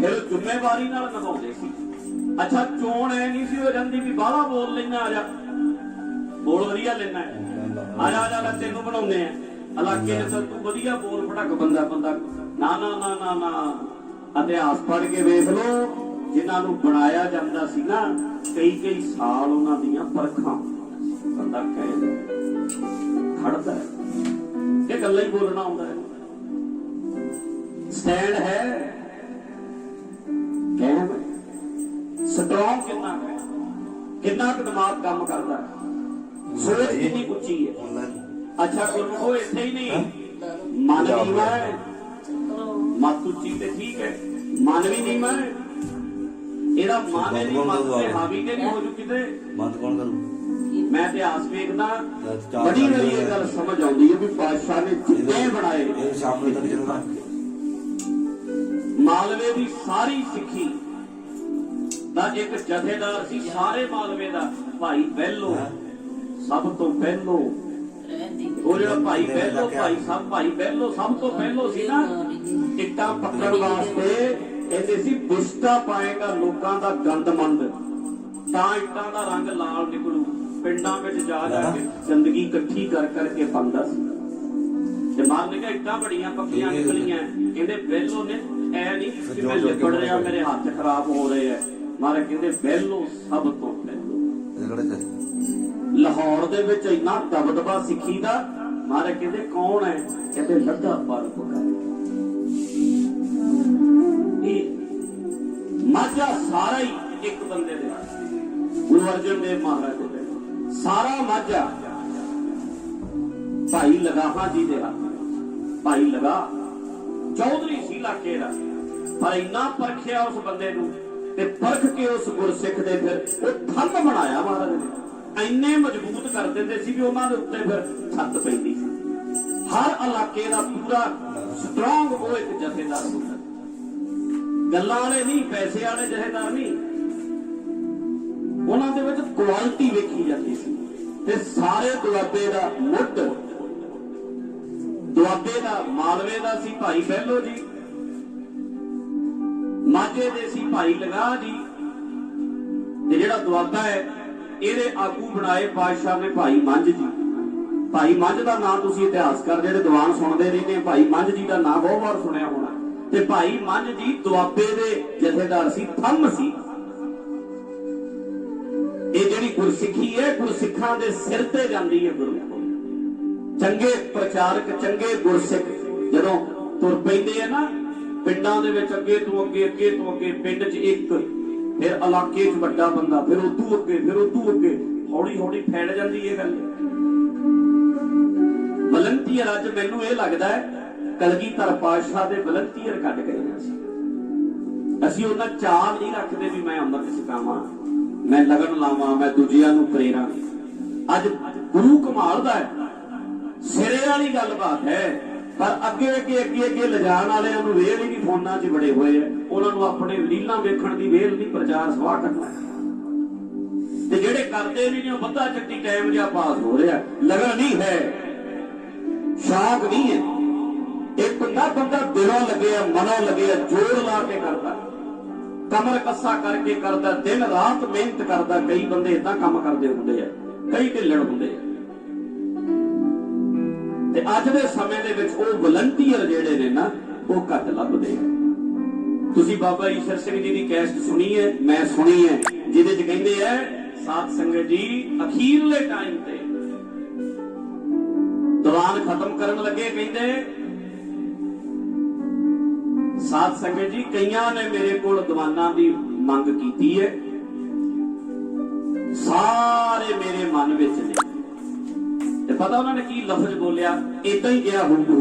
ਫਿਰ ਜ਼ਿੰਮੇਵਾਰੀ ਨਾਲ ਨਿਭਾਉਂਦੇ ਸੀ। ਅੱਛਾ, ਚੋਣ ਐ ਨਹੀਂ ਸੀ ਹੋ ਜਾਂਦੀ ਵੀ ਬਾਹਲਾ ਬੋਲ ਲੈਣਾ ਆ ਜਾ। ਬੋਲ ਵਧੀਆ ਲੈਣਾ ਆ। ਜਾ ਆ ਜਾ ਤੈਨੂੰ ਬਣਾਉਂਦੇ ਆ। ਇਲਾਕੇ ਦੇ ਤੂੰ ਵਧੀਆ ਬੋਲ ਫੜਕ ਬੰਦਾ ਬੰਦਾ। ਨਾ ਨਾ ਨਾ ਨਾ ਨਾ। ਇਤਿਹਾਸ ਪੜ੍ਹ ਕੇ ਵੇਖ ਲਓ, ਜਿਨ੍ਹਾਂ ਨੂੰ ਬਣਾਇਆ ਜਾਂਦਾ ਸੀ ਨਾ, ਕਈ ਕਈ ਸਾਲ ਉਹਨਾਂ ਦੀਆਂ ਪਰਖਾਂ। ਬੰਦਾ ਕਹੇ ਖੜਦਾ ਹੈ। ਇਹ ਗੱਲਾਂ ਹੀ ਬੋਲਣਾ ਹੁੰਦਾ ਹੈ। ਸਟੈਂਡ ਹੈ। ਸਟਰੋਂਗ ਕਿੰਨਾ ਹੈ? ਕਿੰਨਾ ਕੁ ਦਿਮਾਗ ਕੰਮ ਕਰਦਾ ਹੈ? ਸੋਚ ਕਿੰਨੀ ਉੱਚੀ ਹੈ? ਅੱਛਾ ਗੁਰਮੁਖੋ ਇੱਥੇ ਹੀ ਨਹੀਂ। ਮਨ ਵੀ ਮੈਂ ਮਤ ਉੱਚੀ ਤੇ ਠੀਕ ਹੈ। ਮਨ ਵੀ ਨਹੀਂ ਮੈਂ ਇਹਦਾ ਮਨ ਹੀ ਨਹੀਂ ਮਤ ਤੇ ਹਾਵੀ ਤੇ ਨਹੀਂ ਹੋ ਜੂ ਕਿਤੇ। ਬੰਦ ਕੌਣ ਕਰੂ? ਮੈਂ ਇਤਿਹਾਸ ਵੇਖਦਾ। ਬੜੀ ਵਾਰੀ ਇਹ ਗੱਲ ਸਮਝ ਆਉਂਦੀ ਹੈ ਵੀ ਪਾਤਸ਼ਾਹ ਨੇ ਜਿੰਨੇ ਬਣਾਏ। ਇਹ ਸ਼ਾਮ ਨੂੰ ਤੱਕ ਚੱਲਦਾ ਮਾਲਵੇ ਦੀ ਸਾਰੀ ਸਿੱਖੀ ਦਾ ਇੱਕ ਜਥੇਦਾਰ ਸੀ ਸਾਰੇ ਮਾਲਵੇ ਦਾ ਭਾਈ ਬੈਲੋ ਸਭ ਤੋਂ ਪਹਿਲੋ ਉਹ ਜਿਹੜਾ ਭਾਈ ਬੈਲੋ ਭਾਈ ਸਭ ਭਾਈ ਬੈਲੋ ਸਭ ਤੋਂ ਪਹਿਲੋ ਸੀ ਨਾ। ਇੱਟਾਂ ਪੱਕਣ ਵਾਸਤੇ ਕਹਿੰਦੇ ਸੀ ਬਿਸਤਾ ਪਾਏਗਾ ਲੋਕਾਂ ਦਾ ਗੰਦਮੰਦ। ਤਾਂ ਇੱਟਾਂ ਦਾ ਰੰਗ ਲਾਲ ਨਿਕਲੂ। ਪਿੰਡਾਂ ਵਿੱਚ ਜਾ ਜਾ ਕੇ ਗੰਦਗੀ ਇਕੱਠੀ ਕਰ ਕਰਕੇ ਪਾਉਂਦਾ ਸੀ। ਤੇ ਮਾਰ ਨੇ ਕਿਹਾ ਇੱਟਾਂ ਬੜੀਆਂ ਪੱਕੀਆਂ ਨਿਕਲੀਆਂ। ਕਹਿੰਦੇ ਬੈਲੋ ਨੇ ਐ ਨਹੀਂ ਕਿ ਮੈਂ ਲਿਪੜ ਰਿਹਾ ਮੇਰੇ ਹੱਥ ਖਰਾਬ ਹੋ ਰਹੇ ਐ। ਮਾਰੇ ਕਹਿੰਦੇ ਬੈਲੋ ਸਭ ਤੋਂ ਪਹਿਲੋ। ਲਾਹੌਰ ਦੇ ਵਿੱਚ ਇੰਨਾ ਦਬਦਬਾ ਸਿੱਖੀ ਦਾ ਮਾਰੇ ਕਹਿੰਦੇ ਕੌਣ ਹੈ? ਕਹਿੰਦੇ ਲੱਗਾ ਪਰ ਪੁਕਾਰੇ ਇਹ ਮਾਝਾ ਸਾਰਾ ਹੀ ਇੱਕ ਬੰਦੇ ਦੇ। ਗੁਰੂ ਅਰਜਨ ਦੇਵ ਮਹਾਰਾਜ ਦੇ। ਸਾਰਾ ਮਾਝਾ ਭਾਈ ਲਗਾਹਾਂ ਜੀ ਦੇ ਹੱਥ ਭਾਈ ਲਗਾ ਚੌਧਰੀ ਸੀ ਇਲਾਕੇ ਦਾ ਪਰ ਇੰਨਾ ਪਰਖਿਆ ਉਸ ਬੰਦੇ ਨੂੰ ਤੇ ਪਰਖ ਕੇ ਉਸ ਗੁਰਸਿੱਖ ਦੇ ਫਿਰ ਉਹ ਥੰਮ ਬਣਾਇਆ ਮਹਾਰਾਜ ਨੇ। ਇੰਨੇ ਮਜ਼ਬੂਤ ਕਰ ਦਿੰਦੇ ਸੀ ਵੀ ਉਹਨਾਂ ਦੇ ਉੱਤੇ ਫਿਰ ਛੱਤ ਪੈਂਦੀ ਸੀ। ਹਰ ਇਲਾਕੇ ਦਾ ਪੂਰਾ ਸਟਰੋਂਗ ਉਹ ਇੱਕ ਜਥੇਦਾਰ ਹੁੰਦਾ ਗੱਲਾਂ ਵਾਲੇ ਨਹੀਂ, ਪੈਸੇ ਵਾਲੇ ਜਥੇਦਾਰ ਨਹੀਂ। ਉਹਨਾਂ ਦੇ ਵਿੱਚ ਕੁਆਲਿਟੀ ਵੇਖੀ ਜਾਂਦੀ ਸੀ। ਤੇ ਸਾਰੇ ਦੁਆਬੇ ਦਾ ਮੁੱਢ, ਦੁਆਬੇ ਦਾ ਮਾਲਵੇ ਦਾ ਸੀ ਭਾਈ ਬਹਿਲੋ ਜੀ। ਮਾਝੇ ਦੇ ਸੀ ਭਾਈ ਲਗਾ ਜੀ। ਤੇ ਜਿਹੜਾ ਦੁਆਬਾ ਹੈ, ਇਹਦੇ ਆਗੂ ਬਣਾਏ ਬਾਦਸ਼ਾਹ ਨੇ ਭਾਈ ਮੰਝ ਜੀ। ਭਾਈ ਮੰਝ ਦਾ ਨਾਮ ਤੁਸੀਂ ਇਤਿਹਾਸਕਾਰ ਜਿਹੜੇ ਦੀਵਾਨ ਸੁਣਦੇ ਰਹਿੰਦੇ ਭਾਈ ਮੰਝ ਜੀ ਦਾ ਨਾਮ ਬਹੁਤ ਵਾਰ ਸੁਣਿਆ ਹੋਣਾ। ਤੇ ਭਾਈ ਮੰਝ ਜੀ ਦੁਆਬੇ ਦੇ ਜਥੇਦਾਰ ਸੀ, ਥੰਮ ਸੀ। ਇਹ ਜਿਹੜੀ ਗੁਰਸਿੱਖੀ ਹੈ, ਗੁਰਸਿੱਖਾਂ ਦੇ ਸਿਰ ਤੇ ਜਾਂਦੀ ਹੈ ਗੁਰੂ। ਚੰਗੇ ਪ੍ਰਚਾਰਕ, ਚੰਗੇ ਗੁਰਸਿੱਖ ਜਦੋਂ ਤੁਰ ਪੈਂਦੇ ਆ ਨਾ ਪਿੰਡਾਂ ਦੇ ਵਿੱਚ ਅੱਗੇ ਤੋਂ ਅੱਗੇ ਅੱਗੇ ਤੋਂ ਅੱਗੇ ਪਿੰਡ 'ਚ ਇੱਕ, ਫਿਰ ਇਲਾਕੇ 'ਚ ਵੱਡਾ ਬੰਦਾ, ਫਿਰ ਉਦੋਂ ਅੱਗੇ, ਫਿਰ ਉਦੋਂ ਅੱਗੇ ਹੌਲੀ ਹੌਲੀ ਫੈਲ ਜਾਂਦੀ ਇਹ ਗੱਲ। ਵਲੰਟੀਅਰ ਅੱਜ ਮੈਨੂੰ ਇਹ ਲੱਗਦਾ ਹੈ, ਕਲਗੀਧਰ ਪਾਤਸ਼ਾਹ ਦੇ ਵਲੰਟੀਅਰ ਕੱਢ ਗਏ ਅਸੀਂ ਅਸੀਂ ਉਹਨਾਂ ਚਾਹ ਨਹੀਂ ਰੱਖਦੇ ਵੀ ਮੈਂ ਅੰਮ੍ਰਿਤ ਛਕਾਵਾਂ, ਮੈਂ ਲਗਨ ਲਾਵਾਂ, ਮੈਂ ਦੂਜਿਆਂ ਨੂੰ ਪ੍ਰੇਰਾਂ ਅੱਜ ਗੁਰੂ ਕਮਾਲਦਾ ਹੈ। ਸਿਰੇ ਵਾਲੀ ਗੱਲਬਾਤ ਹੈ। ਪਰ ਅੱਗੇ ਅੱਗੇ ਅੱਗੇ ਅੱਗੇ ਲਿਜਾਣ ਵਾਲਿਆਂ ਨੂੰ ਵੇਲ ਹੀ ਨਹੀਂ ਫੋਨਾਂ 'ਚ ਬੜੇ ਹੋਏ ਆ। ਉਹਨਾਂ ਨੂੰ ਆਪਣੇ ਲੀਲਾਂ ਵੇਖਣ ਦੀ ਵੇਲ ਨਹੀਂ ਪ੍ਰਚਾਰ ਸਵਾਹ ਕਰਨਾ ਤੇ ਜਿਹੜੇ ਕਰਦੇ ਵੀ ਉਹ ਬੱਧਾ ਚੱਟੀ ਟਾਈਮ ਜਿਹਾ ਪਾਸ ਹੋ ਰਿਹਾ। ਲਗਨ ਨਹੀਂ ਹੈ। ਸ਼ੌਕ ਨਹੀਂ ਹੈ। ਇੱਕ ਨਾ ਬੰਦਾ ਦਿਲੋਂ ਲੱਗਿਆ ਮਨੋਂ ਲੱਗਿਆ ਜੋਰ ਲਾ ਕੇ ਕਰਦਾ। ਕਮਰ ਕੱਸਾ ਕਰਕੇ ਕਰਦਾ, ਦਿਨ ਰਾਤ ਮਿਹਨਤ ਕਰਦਾ। ਕਈ ਬੰਦੇ ਇਦਾਂ ਕੰਮ ਕਰਦੇ ਹੁੰਦੇ ਆ, ਕਈ ਢਿੱਲੜ ਹੁੰਦੇ ਆ। ਤੇ ਅੱਜ ਦੇ ਸਮੇਂ ਦੇ ਵਿੱਚ ਉਹ ਵਲੰਟੀਅਰ ਜਿਹੜੇ ਨੇ ਨਾ, ਉਹ ਘੱਟ ਲੱਭਦੇ ਆ। ਤੁਸੀਂ ਬਾਬਾ ਈਸ਼ਰ ਸਿੰਘ ਜੀ ਦੀ ਕੈਸਟ ਸੁਣੀ ਹੈ, ਮੈਂ ਸੁਣੀ ਹੈ, ਜਿਹਦੇ ਚ ਕਹਿੰਦੇ ਆ, ਸਾਧ ਸੰਗਤ ਜੀ, ਅਖੀਰਲੇ ਟਾਈਮ ਤੇ ਦੀਵਾਨ ਖਤਮ ਕਰਨ ਲੱਗੇ, ਕਹਿੰਦੇ। ਸਾਧ ਸੰਗਤ ਜੀ, ਕਈਆਂ ਨੇ ਮੇਰੇ ਕੋਲ ਦੀਵਾਨਾਂ ਦੀ ਮੰਗ ਕੀਤੀ ਹੈ। ਸਾਰੇ ਮੇਰੇ ਮਨ ਵਿੱਚ ਨੇ। ਤੇ ਪਤਾ ਉਹਨਾਂ ਨੇ ਕੀ ਲਫ਼ਜ਼ ਬੋਲਿਆ? ਇਦਾਂ ਹੀ ਗਿਆ ਹੁਣ ਹੂ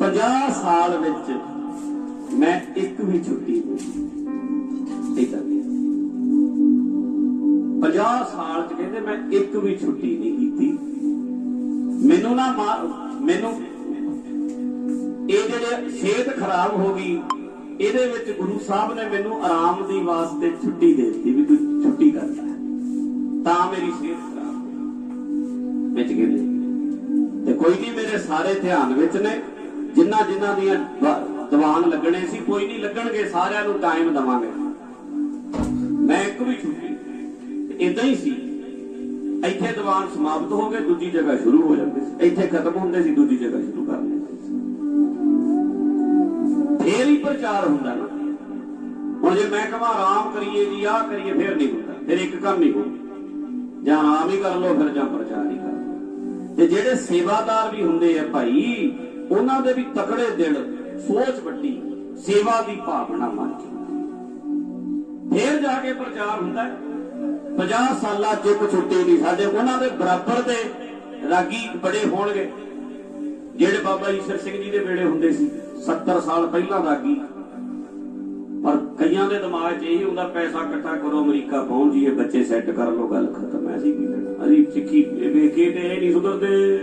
50 ਸਾਲ ਵਿੱਚ ਮੈਂ ਇੱਕ ਵੀ ਛੁੱਟੀ ਨਹੀਂ ਇਦਾਂ 50 ਸਾਲ ਚ ਕਹਿੰਦੇ ਮੈਂ ਇੱਕ ਵੀ ਛੁੱਟੀ ਨਹੀਂ ਕੀਤੀ। ਮੈਨੂੰ ਨਾ ਮੈਨੂੰ ਇਹ ਜਿਹੜੇ ਸਿਹਤ ਖਰਾਬ ਹੋ ਗਈ, ਇਹਦੇ ਵਿੱਚ ਗੁਰੂ ਸਾਹਿਬ ਨੇ ਮੈਨੂੰ ਆਰਾਮ ਦੀ ਵਾਸਤੇ ਛੁੱਟੀ ਦੇ ਦਿੱਤੀ ਵੀ ਤੂੰ ਛੁੱਟੀ ਕਰ ਤਾਂ ਮੇਰੀ ਸਿਹਤ ਵਿੱਚ ਕਹਿੰਦੇ ਤੇ ਕੋਈ ਨਹੀਂ ਮੇਰੇ ਸਾਰੇ ਧਿਆਨ ਵਿੱਚ ਨੇ, ਜਿਨ੍ਹਾਂ ਜਿਨ੍ਹਾਂ ਦੀਆਂ ਦੀਵਾਨ ਲੱਗਣੇ ਸੀ, ਕੋਈ ਨਹੀਂ ਲੱਗਣਗੇ, ਸਾਰਿਆਂ ਨੂੰ ਟਾਈਮ ਦਵਾਂਗੇ। ਮੈਂ ਇੱਕ ਵੀ ਛੁੱਟੀ ਇਦਾਂ ਹੀ ਸੀ। ਇੱਥੇ ਦੀਵਾਨ ਸਮਾਪਤ ਹੋ ਗਏ, ਦੂਜੀ ਜਗ੍ਹਾ ਸ਼ੁਰੂ ਹੋ ਜਾਂਦੇ ਸੀ। ਇੱਥੇ ਖਤਮ ਹੁੰਦੇ ਸੀ, ਦੂਜੀ ਜਗ੍ਹਾ ਸ਼ੁਰੂ ਕਰ ਲੈਂਦੇ ਸੀ। ਫੇਰ ਹੀ ਪ੍ਰਚਾਰ ਹੁੰਦਾ ਨਾ। ਹੁਣ ਜੇ ਮੈਂ ਕਹਾਂ, ਆਰਾਮ ਕਰੀਏ ਜੀ, ਆਹ ਕਰੀਏ, ਫੇਰ ਨਹੀਂ ਹੁੰਦਾ। ਫਿਰ ਇੱਕ ਕੰਮ ਹੀ ਹੋ ਜਾਂ ਆਰਾਮ ਹੀ ਕਰ ਲਓ, ਫਿਰ ਜਾਂ ਪ੍ਰਚਾਰ ਹੀ ਕਰ ਤੇ ਜਿਹੜੇ ਸੇਵਾਦਾਰ ਵੀ ਹੁੰਦੇ ਆ ਭਾਈ, ਉਹਨਾਂ ਦੇ ਵੀ ਤਕੜੇ ਦਿਲ, ਸੋਚ ਵੱਡੀ, ਸੇਵਾ ਦੀ ਭਾਵਨਾ ਮਨ ਚ। ਫੇਰ ਜਾ ਕੇ ਪ੍ਰਚਾਰ ਹੁੰਦਾ ਹੈ। 50 ਸਾਲਾਂ ਚ ਛੁੱਟੀ ਨਹੀਂ ਸਾਡੇ, ਉਹਨਾਂ ਦੇ ਬਰਾਬਰ ਦੇ ਰਾਗੀ ਬੜੇ ਹੋਣਗੇ। ਜਿਹੜੇ ਬਾਬਾ ਈਸ਼ਰ ਸਿੰਘ ਜੀ ਦੇ ਵੇਲੇ ਹੁੰਦੇ ਸੀ 70 ਸਾਲ ਪਹਿਲਾਂ ਰਾਗੀ। ਪਰ ਕਈਆਂ ਦੇ ਦਿਮਾਗ 'ਚ ਇਹੀ ਹੁੰਦਾ, ਪੈਸਾ ਇਕੱਠਾ ਕਰੋ, ਅਮਰੀਕਾ ਪਹੁੰਚ ਜੀਏ ਬੱਚੇ ਸੈੱਟ ਕਰ ਲਓ, ਗੱਲ ਖਤਮ ਹੈ, ਅਸੀਂ ਕੀ ਲੈਣਾ ਅਸੀਂ ਸਿੱਖੀ ਵੇਖੇ ਤੇ ਇਹ ਨਹੀਂ ਸੁਧਰਦੇ।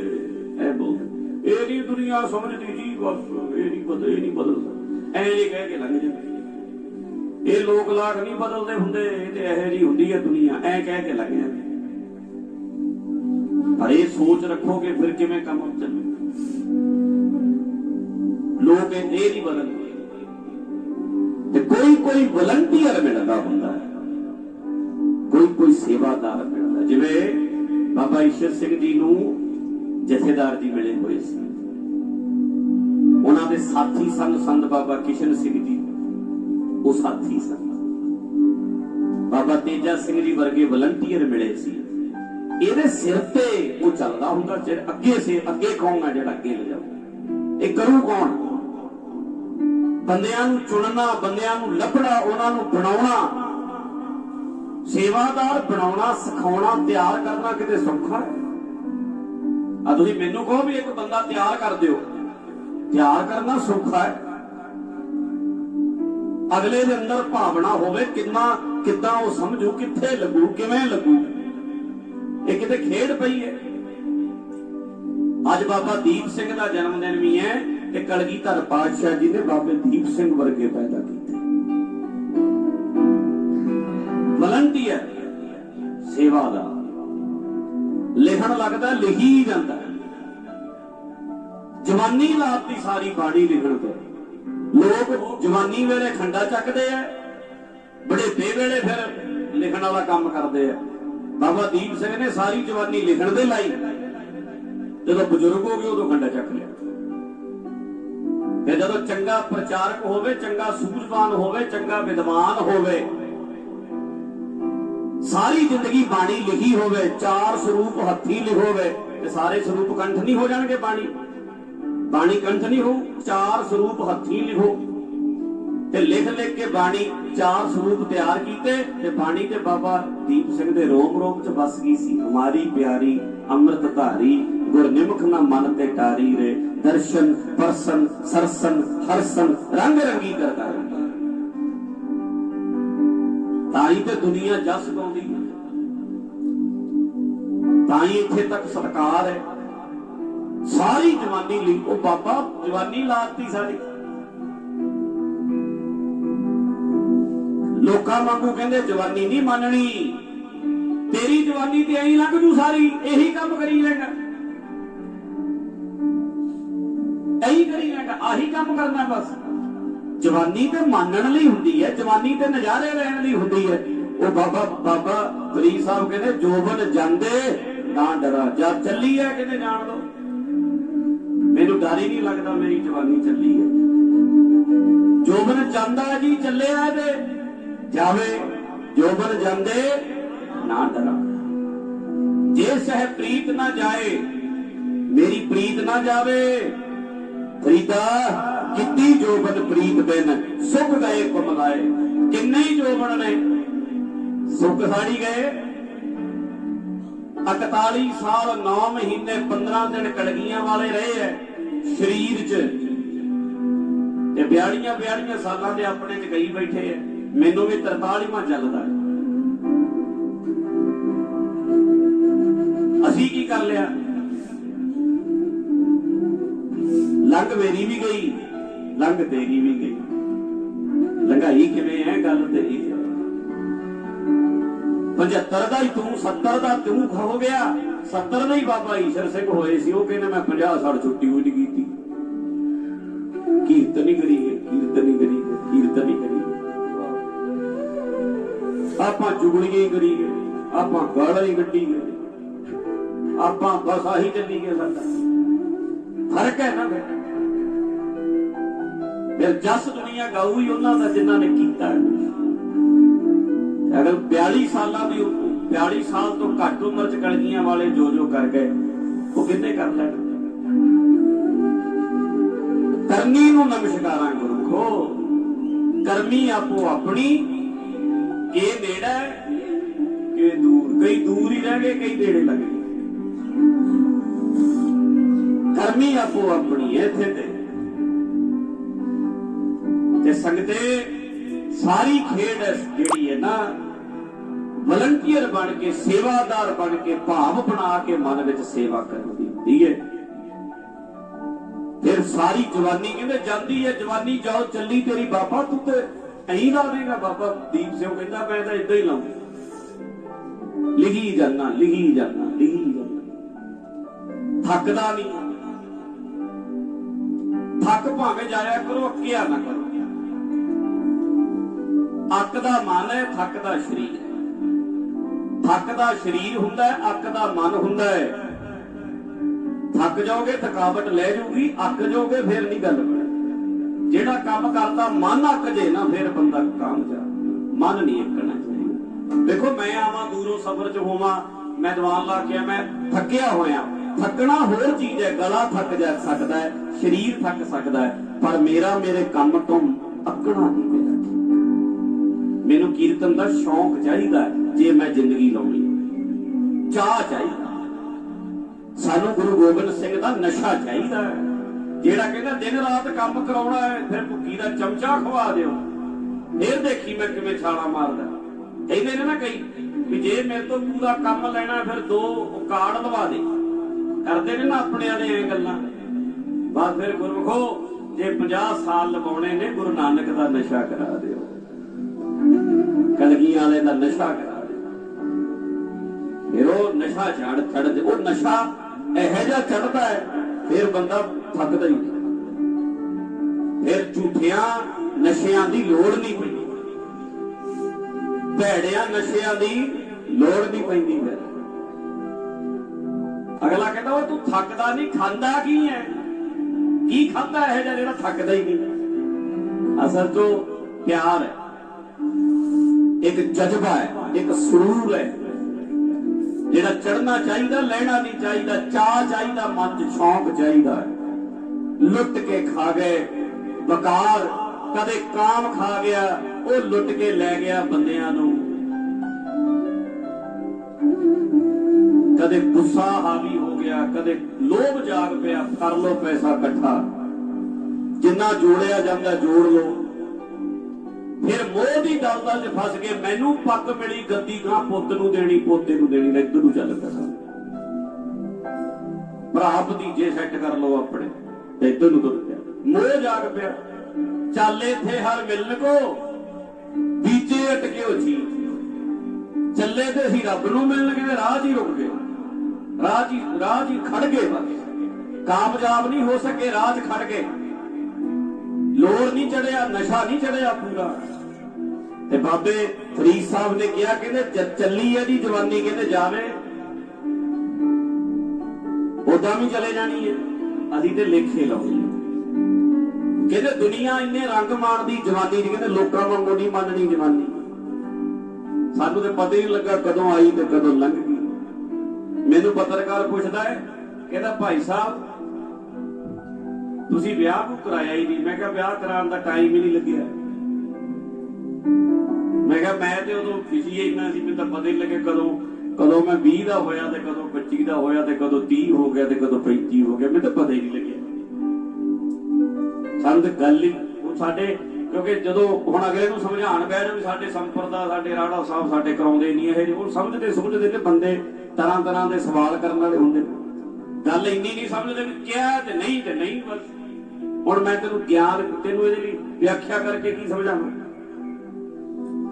ਇਹ ਬੋਲਦੇ ਇਹ ਨਹੀਂ ਦੁਨੀਆ ਸਮਝਦੀ ਜੀ, ਬਸ ਇਹ ਨਹੀਂ ਬਦਲ ਇਹ ਨਹੀਂ ਬਦਲਦਾ। ਐ ਜੇ ਕਹਿ ਕੇ ਲੰਘ ਜਾਂਦੇ। ਇਹ ਲੋਕ ਲਾਗ ਨਹੀਂ ਬਦਲਦੇ ਹੁੰਦੇ, ਇਹ ਤੇ ਇਹੋ ਜੀ ਹੁੰਦੀ ਹੈ ਦੁਨੀਆ। ਐ ਕਹਿ ਕੇ ਲੱਗ ਜਾਂਦੇ। ਪਰ ਇਹ ਸੋਚ ਰੱਖੋਗੇ, ਫਿਰ ਕਿਵੇਂ ਕੰਮ ਚੱਲੂ? ਲੋਕ ਇਹ ਨਹੀਂ ਬਦਲਦੇ। ਤੇ ਕੋਈ ਕੋਈ ਵਲੰਟੀਅਰ ਮਿਲਦਾ ਹੁੰਦਾ। ਹੈ ਕੋਈ ਕੋਈ ਸੇਵਾਦਾਰ ਮਿਲਦਾ। ਜਿਵੇਂ ਬਾਬਾ ਈਸ਼ਰ ਸਿੰਘ ਜੀ ਨੂੰ ਜਥੇਦਾਰ ਜੀ ਮਿਲੇ ਹੋਏ ਸੀ। ਉਹਨਾਂ ਦੇ ਸਾਥੀ ਸਨ, ਸੰਤ ਬਾਬਾ ਕਿਸ਼ਨ ਸਿੰਘ ਜੀ। ਉਹ ਸਾਥੀ ਸਨ। ਬਾਬਾ ਤੇਜਾ ਸਿੰਘ ਜੀ ਵਰਗੇ ਵਲੰਟੀਅਰ ਮਿਲੇ ਸੀ। ਇਹਦੇ ਸਿਰ ਤੇ ਉਹ ਚੱਲਦਾ ਹੁੰਦਾ, ਜਿਹੜਾ ਅੱਗੇ ਸੇ, ਅੱਗੇ ਕੌਣ ਆ ਜਿਹੜਾ ਅੱਗੇ ਲੈ ਜਾਊ ਇਹ ਕਰੂ ਕੌਣ? ਬੰਦਿਆਂ ਨੂੰ ਚੁਣਨਾ, ਬੰਦਿਆਂ ਨੂੰ ਲੱਭਣਾ, ਉਹਨਾਂ ਨੂੰ ਬਣਾਉਣਾ ਸੇਵਾਦਾਰ ਬਣਾਉਣਾ, ਸਿਖਾਉਣਾ, ਤਿਆਰ ਕਰਨਾ ਕਿਤੇ ਸੌਖਾ ਹੈ? ਆ ਤੁਸੀਂ ਮੈਨੂੰ ਕਹੋ ਵੀ ਇੱਕ ਬੰਦਾ ਤਿਆਰ ਕਰ ਦਿਓ। ਤਿਆਰ ਕਰਨਾ ਸੌਖਾ ਹੈ। ਅਗਲੇ ਦੇ ਅੰਦਰ ਭਾਵਨਾ ਹੋਵੇ ਕਿੰਨਾ, ਕਿੱਦਾਂ ਉਹ ਸਮਝੂ, ਕਿੱਥੇ ਲੱਗੂ, ਕਿਵੇਂ ਲੱਗੂ। ਇਹ ਕਿਤੇ ਖੇਡ ਪਈ ਹੈ। ਅੱਜ ਬਾਬਾ ਦੀਪ ਸਿੰਘ ਦਾ ਜਨਮ ਦਿਨ ਵੀ ਹੈ ਤੇ ਕਲਗੀਧਰ ਪਾਤਸ਼ਾਹ ਜੀ ਨੇ ਬਾਬੇ ਦੀਪ ਸਿੰਘ ਵਰਗੇ ਪੈਦਾ ਕੀਤੇ। ਵਲੰਟੀਅਰ ਸੇਵਾ ਦਾ। ਲਿਖਣ ਲੱਗਦਾ, ਲਿਖੀ ਜਾਂਦਾ। ਜਵਾਨੀ ਲਾਤੀ ਸਾਰੀ ਬਾਣੀ ਲਿਖਣ ਤੇ। ਲੋਕ ਜਵਾਨੀ ਵੇਲੇ ਖੰਡਾ ਚੱਕਦੇ ਆ, ਬੜੇ ਵੇਲੇ ਫਿਰ ਲਿਖਣ ਵਾਲਾ ਕੰਮ ਕਰਦੇ ਆ। ਬਾਬਾ ਦੀਪ ਸਿੰਘ ਨੇ ਸਾਰੀ ਜਵਾਨੀ ਲਿਖਣ ਦੇ ਲਾਈ। ਜਦੋਂ ਬਜ਼ੁਰਗ ਹੋ ਗਏ, ਉਦੋਂ ਖੰਡਾ ਚੱਕ ਲਿਆ। ਫਿਰ ਜਦੋਂ ਚੰਗਾ ਪ੍ਰਚਾਰਕ ਹੋਵੇ, ਚੰਗਾ ਸੂਝਵਾਨ ਹੋਵੇ, ਚੰਗਾ ਵਿਦਵਾਨ ਹੋਵੇ ਸਾਰੀ ਜ਼ਿੰਦਗੀ ਬਾਣੀ ਲਿਖੀ ਹੋਵੇ, ਚਾਰ ਸਰੂਪ ਹੱਥੀ ਲਿਖੋਵੇ, ਤੇ ਸਾਰੇ ਸਰੂਪ ਕੰਠ ਨਹੀਂ ਹੋ ਜਾਣਗੇ ਬਾਣੀ। ਬਾਣੀ ਕੰਠ ਨਹੀਂ ਹੋ, ਚਾਰ ਸਰੂਪ ਹੱਥੀ ਲਿਖੋ। ਤੇ ਲਿਖ ਲਿਖ ਕੇ ਬਾਣੀ ਚਾਰ ਸਰੂਪ ਤਿਆਰ ਕੀਤੇ, ਤੇ ਬਾਣੀ ਤੇ ਬਾਬਾ ਦੀਪ ਸਿੰਘ ਦੇ ਰੋਮ ਰੋਮ ਚ ਵਸ ਗਈ ਸੀ। ਹਮਾਰੀ ਪਿਆਰੀ, ਅੰਮ੍ਰਿਤ ਧਾਰੀ, ਗੁਰਨਿਮਖ ਨਾ ਮਨ ਤੇ ਟਾਰੀ ਰੇ, ਦਰਸ਼ਨ, ਪਰਸਨ, ਸਰਸਨ, ਹਰਸਨ, ਰੰਗ ਰੰਗੀ ਕਰਦਾ ਰਹਿੰਦਾ। ਤਾਂ ਹੀ ਤੇ ਦੁਨੀਆ ਜਸ ਗਾਉਂਦੀ ਹੈ। ਤਾਂ ਹੀ ਇੱਥੇ ਤੱਕ ਸਤਕਾਰ ਹੈ। ਸਾਰੀ ਜਵਾਨੀ ਲਈ ਉਹ ਬਾਬਾ ਜਵਾਨੀ ਲਾਤੀ ਸਾਡੀ। ਲੋਕਾਂ ਵਾਂਗੂ ਕਹਿੰਦੇ, ਜਵਾਨੀ ਨਹੀਂ ਮੰਨਣੀ। ਤੇਰੀ ਜਵਾਨੀ ਤੇ ਐਂ ਲੱਗ ਜੂ ਸਾਰੀ। ਇਹੀ ਕੰਮ ਕਰੀ ਜਾਏਗਾ ਐਂ ਕਰੀ ਜਾਏਗਾ ਆਹੀ ਕੰਮ ਕਰਨਾ ਬਸ। ਜਵਾਨੀ ਤੇ ਮੰਨਣ ਲਈ ਹੁੰਦੀ ਹੈ, ਜਵਾਨੀ ਤੇ ਨਜ਼ਾਰੇ ਲੈਣ ਲਈ ਹੁੰਦੀ ਹੈ। ਉਹ ਬਾਬਾ ਬਾਬਾ ਫਰੀਦ ਸਾਹਿਬ ਕਹਿੰਦੇ ਜੋਬਨ ਜਾਂਦੇ, ਨਾ ਡਰਾ। ਜਾਂ ਚੱਲੀ ਹੈ, ਕਹਿੰਦੇ ਜਾਣ ਦੋ। ਮੈਨੂੰ ਡਰ ਹੀ ਨਹੀਂ ਲੱਗਦਾ, ਮੇਰੀ ਜਵਾਨੀ ਚੱਲੀ ਹੈ। ਜੋਬਨ ਜਾਂਦਾ ਜੀ ਚੱਲਿਆ ਤੇ ਜਾਵੇ। ਜੋਬਨ ਜਾਂਦੇ, ਨਾ ਡਰਾ। ਜੇ ਸਹਿ ਪ੍ਰੀਤ ਨਾ ਜਾਏ, ਮੇਰੀ ਪ੍ਰੀਤ ਨਾ ਜਾਵੇ ਫਰੀਦਾ ਕਿੰਨੀ ਜੋਬਨ ਪ੍ਰੀਤ ਬਿਨ, ਸੁਖ ਗਏ ਕੁਮਲਾਏ ਕਿੰਨੇ ਜੋਬਨ ਨੇ? ਸੁਖ ਸਾੜੀ ਗਏ। 41 ਸਾਲ 9 ਮਹੀਨੇ 15 ਦਿਨ ਕਲਗੀਆਂ ਵਾਲੇ ਰਹੇ ਐ ਸਰੀਰ 'ਚ। ਤੇ ਬਿਆੜੀਆਂ ਬਿਆੜੀਆਂ ਸਾਲਾਂ ਦੇ ਆਪਣੇ 'ਚ ਗਈ ਬੈਠੇ ਐ, ਮੈਨੂੰ ਵੀ 43ਵਾਂ ਚੱਲਦਾ ਅਸੀਂ ਕੀ ਕਰ ਲਿਆ? ਲੰਘ ਮੇਰੀ ਵੀ ਗਈ, ਲੰਘ ਤੇਰੀ ਵੀ ਗਈ। ਲੰਘਾਈ ਕਿਵੇਂ ਹੈ ਗੱਲ ਤੇਰੀ 75 ਦਾ ਹੀ ਤੂੰ 70 ਦਾ ਤੂੰ ਹੋ ਗਿਆ। 70 ਦਾ ਹੀ ਬਾਬਾ ਈਸ਼ਰ ਸਿੰਘ ਹੋਏ ਸੀ, ਉਹ ਕਹਿੰਦੇ ਮੈਂ 50 ਸਾਲ ਛੁੱਟੀ ਹੋਈ ਨਹੀਂ ਕੀਤੀ। ਕੀਰਤਨ ਨਹੀਂ ਕਰੀ ਗਏ, ਕੀਰਤਨ ਹੀ ਕਰੀ ਗਏ, ਕੀਰਤਨ ਹੀ ਕਰੀ ਆਪਾਂ ਜੁਗਲੀਆਂ ਹੀ ਕਰੀ ਆਪਾਂ ਗਾਲਾਂ ਹੀ ਗੱਡੀ ਗਏ। ਆਪਾਂ ਬਸ ਆਹੀ ਚੱਲੀ ਗਏ ਸਾਡਾ। ਫ਼ਰਕ ਹੈ ਨਾ ਫਿਰ। ਫਿਰ ਜਸ ਦੁਨੀਆ ਗਾਊ ਹੀ ਉਹਨਾਂ ਦਾ ਜਿਨ੍ਹਾਂ ਨੇ ਕੀਤਾ ਹੈ। ਅਗਰ 42 ਸਾਲਾਂ ਦੀ 42 ਸਾਲ ਤੋਂ ਘੱਟ ਉਮਰ ਚ ਕਲਗੀਆਂ ਵਾਲੇ ਜੋ ਜੋ ਕਰ ਗਏ, ਉਹ ਕਿੰਨੇ ਕਰ ਲੈਣ? ਕਰਨੀ ਨੂੰ ਨਮਸਕਾਰਾਂ ਗੁਰੂ ਖੋ ਕਰਮੀ ਆਪੋ ਆਪਣੀ। ਇਹ ਨੇੜਾ ਕਿ ਦੂਰ। ਕਈ ਦੂਰ ਹੀ ਰਹਿ ਗਏ, ਕਈ ਨੇੜੇ ਲੱਗ ਗਏ। ਕਰਮੀ ਆਪੋ ਆਪਣੀ ਇੱਥੇ ਤੇ। ਤੇ ਸੰਗਤੇ ਸਾਰੀ ਖੇਡ ਜਿਹੜੀ ਹੈ ਨਾ ਵਲੰਟੀਅਰ ਬਣ ਕੇ, ਸੇਵਾਦਾਰ ਬਣ ਕੇ, ਭਾਵ ਬਣਾ ਕੇ ਮਨ ਵਿੱਚ ਸੇਵਾ ਕਰਨ ਦੀ ਹੁੰਦੀ ਹੈ। ਫਿਰ ਸਾਰੀ ਜਵਾਨੀ ਕਹਿੰਦੇ ਜਾਂਦੀ ਹੈ? ਜਵਾਨੀ ਜਾਓ, ਚੱਲੀ ਤੇਰੀ ਬਾਬਾ ਤੂੰ ਤੇ ਐਂ ਲਾ ਦੇਗਾ। ਬਾਬਾ ਦੀਪ ਸਿੰਘ ਕਹਿੰਦਾ, ਮੈਂ ਤਾਂ ਇਦਾਂ ਹੀ ਲਾਉਂ। ਲਿਖੀ ਜਾਣਾ ਲਿਖੀ ਜਾਣਾ ਲਿਖੀ ਜਾਣਾ ਥੱਕਦਾ ਨਹੀਂ। ਥੱਕ ਭਾਵੇਂ ਜਾਇਆ ਕਰੋ ਅੱਕਿਆ ਨਾ ਕਰੋ। ਅੱਕ ਦਾ ਮਨ ਹੈ, ਥੱਕ ਦਾ ਸਰੀਰ। ਥੱਕ ਦਾ ਸਰੀਰ ਹੁੰਦਾ ਹੈ, ਅੱਕ ਦਾ ਮਨ ਹੁੰਦਾ ਹੈ। ਥੱਕ ਜਾਓਗੇ, ਥਕਾਵਟ ਲੈ ਜਾਊਗੀ, ਅੱਕ ਜਾਓਗੇ, ਫਿਰ ਨਹੀਂ ਗੱਲ ਜਿਹੜਾ ਕੰਮ ਕਰਦਾ, ਮਨ ਅੱਕ ਜੇ ਨਾ, ਫਿਰ ਬੰਦਾ ਕਾਮਯਾਬ ਮਨ ਨਹੀਂ ਅੱਕਣਾ ਚਾਹੀਦਾ। ਦੇਖੋ, ਮੈਂ ਆਵਾਂ, ਦੂਰੋਂ ਸਫ਼ਰ 'ਚ ਹੋਵਾਂ, ਮੈਂ ਦੀਵਾਨ ਲਾ ਕੇ ਆ ਮੈਂ ਥੱਕਿਆ ਹੋਇਆ। ਥੱਕਣਾ ਹੋਰ ਚੀਜ਼ ਹੈ, ਗਲਾ ਥੱਕ ਜਾ ਸਕਦਾ ਹੈ, ਸਰੀਰ ਥੱਕ ਸਕਦਾ ਹੈ, ਪਰ ਮੇਰਾ ਮੇਰੇ ਕੰਮ ਤੋਂ ਅੱਕਣਾ ਨਹੀਂ ਮੇਰਾ ਮੈਨੂੰ ਕੀਰਤਨ ਦਾ ਸ਼ੌਂਕ ਚਾਹੀਦਾ ਜੇ ਮੈਂ ਜ਼ਿੰਦਗੀ ਲਾਉਣੀ ਚਾਹ ਚਾਹੀਦਾ ਸਾਨੂੰ ਗੁਰੂ ਗੋਬਿੰਦ ਸਿੰਘ ਦਾ ਨਸ਼ਾ ਚਾਹੀਦਾ ਜਿਹੜਾ ਕਹਿੰਦਾ ਦਿਨ ਰਾਤ ਕੰਮ ਕਰਾਉਣਾ ਹੈ, ਫਿਰ ਭੁੱਕੀ ਦਾ ਚਮਚਾ ਖਵਾ ਦਿਓ। ਫਿਰ ਦੇਖੀ ਮੈਂ ਕਿਵੇਂ ਛਾਲਾ ਮਾਰਦਾ ਕਹਿੰਦੇ ਨੇ ਨਾ ਕਈ ਵੀ ਜੇ ਮੇਰੇ ਤੋਂ ਪੂਰਾ ਕੰਮ ਲੈਣਾ ਫਿਰ ਦੋ ਕਾਰਡ ਲਵਾ ਦੇ। ਕਰਦੇ ਨੇ ਨਾ ਆਪਣੇ ਵਾਲੇ ਇਹ ਗੱਲਾਂ। ਬਸ ਫਿਰ ਗੁਰਮਖੋ, ਜੇ 50 ਸਾਲ ਲਵਾਉਣੇ ਨੇ, ਗੁਰੂ ਨਾਨਕ ਦਾ ਨਸ਼ਾ ਕਰਾ ਦਿਓ। ਕਲਗੀਆਂ ਵਾਲੇ ਦਾ ਨਸ਼ਾ ਕਰਾ ਫਿਰ ਉਹ ਨਸ਼ਾ ਝੜ ਚੜਦੇ ਉਹ ਨਸ਼ਾ ਇਹੋ ਜਿਹਾ ਚੜਦਾ ਹੈ, ਫਿਰ ਬੰਦਾ ਥੱਕਦਾ ਹੀ ਫਿਰ ਝੂਠਿਆਂ ਨਸ਼ਿਆਂ ਦੀ ਲੋੜ ਨਹੀਂ ਪੈਂਦੀ। ਭੈੜਿਆਂ ਨਸ਼ਿਆਂ ਦੀ ਲੋੜ ਨਹੀਂ ਪੈਂਦੀ ਫਿਰ। ਅਗਲਾ ਕਹਿੰਦਾ ਉਹ ਤੂੰ ਥੱਕਦਾ ਨਹੀਂ, ਖਾਂਦਾ ਕੀ ਹੈ? ਕੀ ਖਾਂਦਾ ਇਹ ਜਿਹਾ ਜਿਹੜਾ ਥੱਕਦਾ ਹੀ ਨਹੀਂ? ਅਸਲ ਤੋਂ ਪਿਆਰ ਹੈ। ਇੱਕ ਜਜ਼ਬਾ ਹੈ, ਇੱਕ ਸਰੂਰ ਹੈ। ਜਿਹੜਾ ਚੜਨਾ ਚਾਹੀਦਾ, ਲੈਣਾ ਨਹੀਂ ਚਾਹੀਦਾ ਚਾਹ ਚਾਹੀਦਾ, ਮਨ ਚ ਸ਼ੌਂਕ ਚਾਹੀਦਾ ਲੁੱਟ ਕੇ ਖਾ ਗਏ, ਬਕਾਰ, ਕਦੇ ਕਾਮ ਖਾ ਗਿਆ, ਉਹ ਲੁੱਟ ਕੇ ਲੈ ਗਿਆ ਬੰਦਿਆਂ ਨੂੰ। ਕਦੇ ਗੁੱਸਾ ਹਾਵੀ ਹੋ ਗਿਆ, ਕਦੇ ਲੋਭ ਜਾਗ ਪਿਆ, ਕਰ ਲੋ ਪੈਸਾ ਇਕੱਠਾ। ਜਿੰਨਾ ਜੋੜਿਆ ਜਾਂਦਾ, ਜੋੜ ਲੋ ਫਿਰ ਮੋਹ ਦੀ ਦਲਦਲ 'ਚ ਫਸ ਕੇ ਮੈਨੂੰ ਪੱਕ ਮਿਲੀ ਗੱਦੀ ਗਾਂ ਪੁੱਤ ਨੂੰ ਦੇਣੀ, ਪੋਤੇ ਨੂੰ ਦੇਣੀ ਇੱਧਰ ਨੂੰ ਚੱਲ ਪਿਆ। ਭਰਾ ਭਤੀਜੇ ਸੈੱਟ ਕਰ ਲਓ ਆਪਣੇ ਤੇ ਇੱਧਰ ਨੂੰ ਤੁਰ ਪਿਆ। ਮੋਹ ਜਾਗ ਪਿਆ। ਚੱਲ ਇੱਥੇ ਹਰ ਮਿਲਨ ਕੋ। ਬੀਜੇ ਅਟਕਿਓ ਜੀ ਚੱਲੇ ਤੇ ਅਸੀਂ ਰੱਬ ਨੂੰ ਮਿਲਣ ਗਏ, ਰਾਹ 'ਚ ਹੀ ਰੁਕ ਗਏ। ਰਾਹ 'ਚ ਰਾਹ 'ਚ ਖੜ ਗਏ ਬਸ। ਕਾਮਯਾਬ ਨਹੀਂ ਹੋ ਸਕੇ, ਰਾਹ 'ਚ ਖੜ ਗਏ। ਲੋੜ ਨਹੀਂ ਚੜਿਆ, ਨਸ਼ਾ ਨਹੀਂ ਚੜਿਆ ਪੂਰਾ। ਤੇ ਬਾਬੇ ਫਰੀਦ ਸਾਹਿਬ ਨੇ ਕਿਹਾ, ਕਹਿੰਦੇ ਚੱਲੀ ਹੈ ਦੀ ਜਵਾਨੀ, ਕਹਿੰਦੇ ਜਾਵੇ। ਉਦਾਂ ਵੀ ਚਲੇ ਜਾਣੀ ਹੈ। ਅਸੀਂ ਤੇ ਲੇਖੇ ਲਾਉਣੀ ਕਹਿੰਦੇ ਦੁਨੀਆ ਇੰਨੇ ਰੰਗ ਮਾਰਦੀ ਜਵਾਨੀ ਦੀ, ਕਹਿੰਦੇ ਲੋਕਾਂ ਵਾਂਗੂ ਨਹੀਂ ਮੰਨਣੀ ਜਵਾਨੀ। ਸਾਨੂੰ ਤੇ ਪਤਾ ਹੀ ਨਹੀਂ ਲੱਗਾ ਕਦੋਂ ਆਈ ਤੇ ਕਦੋਂ ਲੰਘ ਗਈ। ਮੈਨੂੰ ਪੱਤਰਕਾਰ ਪੁੱਛਦਾ ਹੈ, ਕਹਿੰਦਾ ਭਾਈ ਸਾਹਿਬ ਤੁਸੀਂ ਵਿਆਹ ਨੂੰ ਕਰਾਇਆ ਹੀ ਨਹੀਂ। ਮੈਂ ਕਿਹਾ ਵਿਆਹ ਕਰਾਉਣ ਦਾ ਟਾਈਮ ਹੀ ਨਹੀਂ ਲੱਗਿਆ। ਮੈਂ ਕਿਹਾ ਮੈਂ ਤੇ ਉਦੋਂ ਖੁਸ਼ੀ ਇੰਨਾ ਸੀ ਮੈਨੂੰ ਤਾਂ ਪਤਾ ਹੀ ਲੱਗਿਆ ਕਦੋਂ ਕਦੋਂ ਮੈਂ 20 ਦਾ ਹੋਇਆ ਤੇ ਕਦੋਂ 25 ਦਾ ਹੋਇਆ ਤੇ ਕਦੋਂ 30 ਹੋ ਗਿਆ ਤੇ ਕਦੋਂ 35 ਹੋ ਗਿਆ। ਮੈਨੂੰ ਤਾਂ ਪਤਾ ਹੀ ਨਹੀਂ ਲੱਗਿਆ। ਸਾਨੂੰ ਤਾਂ ਗੱਲ ਹੀ ਉਹ ਸਾਡੇ ਕਿਉਂਕਿ ਜਦੋਂ ਹੁਣ ਅਗਲੇ ਨੂੰ ਸਮਝਾਉਣ ਬਹਿ ਜਾ ਵੀ ਸਾਡੇ ਸੰਪਰਦਾ ਸਾਡੇ ਰਾੜਾ ਸਾਹਿਬ ਸਾਡੇ ਕਰਾਉਂਦੇ ਨਹੀਂ ਇਹ ਉਹ ਸਮਝਦੇ ਸਮਝਦੇ ਤੇ ਬੰਦੇ ਤਰ੍ਹਾਂ ਤਰ੍ਹਾਂ ਦੇ ਸਵਾਲ ਕਰਨ ਵਾਲੇ ਹੁੰਦੇ ਗੱਲ ਇੰਨੀ ਨਹੀਂ ਸਮਝਦੇ ਵੀ ਕਿਹਾ ਤੇ ਨਹੀਂ ਤੇ ਨਹੀਂ, ਬਸ ਹੁਣ ਮੈਂ ਤੈਨੂੰ ਗਿਆਨ, ਤੈਨੂੰ ਇਹਦੇ ਲਈ ਵਿਆਖਿਆ ਕਰਕੇ ਕੀ ਸਮਝਾਵਾਂ?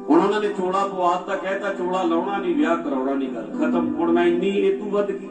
ਹੁਣ ਉਹਨਾਂ ਨੇ ਚੋਲਾ ਪਵਾਤ ਤਾਂ ਕਹਿਤਾ ਚੋਲਾ ਲਾਉਣਾ ਨਹੀਂ, ਵਿਆਹ ਕਰਾਉਣਾ ਨਹੀਂ, ਗੱਲ ਖਤਮ। ਹੁਣ ਮੈਂ ਇੰਨੀ ਇਹ ਤੂੰ ਵੱਧ ਗਈ।